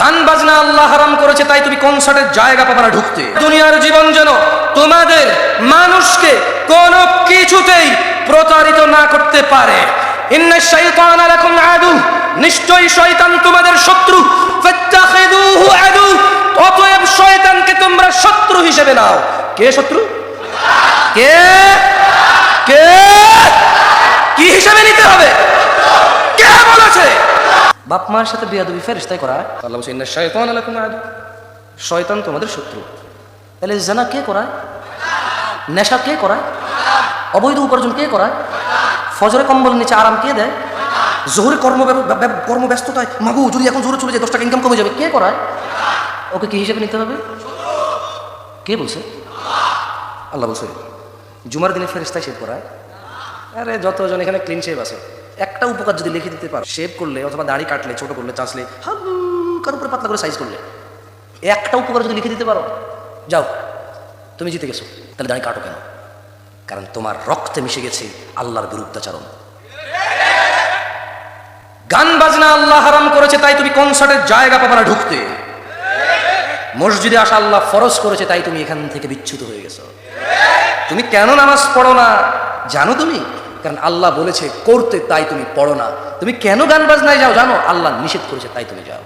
গান বাজনা আল্লাহ হারাম করেছে, তাই তুমি কনসার্টের জায়গা পাবা না ঢুকতে। দুনিয়ার জীবন যেন তোমাদের মানুষকে কোনো কিছুতেই প্রতারিত না করতে পারে। নিশ্চয়ই শয়তান তোমাদের শত্রু। অতএব শয়তানকে তোমরা শত্রু হিসেবে নাও। কে শত্রু? কে? কে? কি হিসেবে নিতে হবে? কে বলেছে? বাপ মার সাথে বিয়াদবি ফেরেশতাই করা। আল্লাহ বলছে ইন্না শাইতান লাকুম আদু। শয়তান তোমাদের শত্রু। তাহলে জানা কে করায় নেশা কে করায় অবৈধ উপার্জন কে করায় ফজরে কম্বল নিচে আরাম কে দেয়? জোহরে কর্ম কর্মব্যস্ততায় মাগু যদি এখন জোরে চলে যায় দশ টাকা ইনকাম কমে যাবে। কে করায় ওকে কি হিসেবে নিতে হবে? কে বলছে? আল্লাহ বলছে জুমার দিনে ফেরেস্তায় শেভ করায় আরে যতজন এখানে ক্লিন শেভ আছে। একটা উপকার যদি লিখে দিতে পারো শেভ করলে অথবা দাড়ি কাটলে, ছোট করলে চাষলে হালকার উপরে পাতলা করে সাইজ করলে একটা উপকার যদি লিখে দিতে পারো, যাও, তুমি জিতে গেছো, তাহলে দাড়ি কাটো কেন? কারণ তোমার রক্তে মিশে গেছে আল্লাহর বিরুদ্ধাচারণ। গান বাজনা আল্লাহ হারাম করেছে, তাই তুমি কনসার্টের জায়গা পাবা না ঢুকতে। মসজিদে আসা আল্লাহ ফরজ করেছে, তাই তুমি এখান থেকে বিচ্যুত হয়ে গেছো। তুমি কেন নামাজ পড়ো না? জানো তুমি? কারণ আল্লাহ বলেছে, করতে তাই তুমি পড়ো না। তুমি কেন গান বাজনায় যাও? জানো, আল্লাহ নিষেধ করেছে, তাই তুমি যাও।